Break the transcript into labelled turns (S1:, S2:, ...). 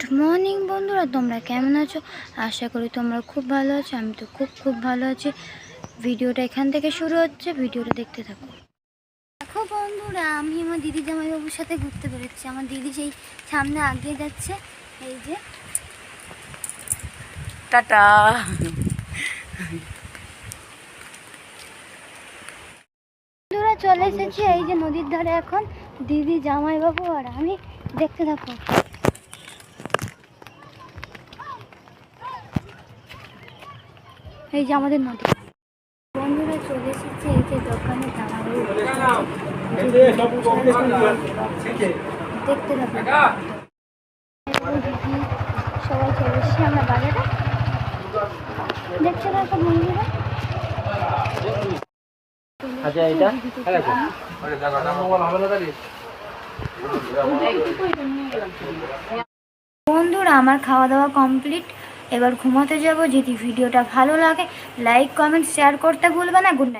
S1: Good morning বন্ধুরা তোমরা কেমন আছো? আশা করি তোমরা খুব ভালো আছো আমি তো খুব খুব ভালো আছি। ভিডিওটা এখান থেকে শুরু হচ্ছে ভিডিওটা দেখতে থাকো। দেখো বন্ধুরা আমি আমার দিদি জামাইবাবুর সাথে ঘুরতে বেরোচ্ছি। আমার দিদি সেই সামনে আগিয়ে যাচ্ছে এই যে।
S2: টাটা।
S1: বন্ধুরা চলে এসেছি এই যে নদীর ধারে এখন দিদি জামাইবাবু আর আমি। দেখতে থাকো। এই যে আমাদের নদী। বন্ধুরা চলে এসেছে এই যে দোকানে দেখতে দিদি সবাই চলে এসেছি আমরা বাজারে। দেখতে থাকো বন্ধুরা?
S3: আচ্ছা এটা?
S1: বন্ধুরা আমার খাওয়া দাওয়া কমপ্লিট। এবার ঘুমাতে যাব, যদি ভিডিওটা ভালো লাগে লাইক কমেন্ট শেয়ার করতে ভুলবে না গুড নাইট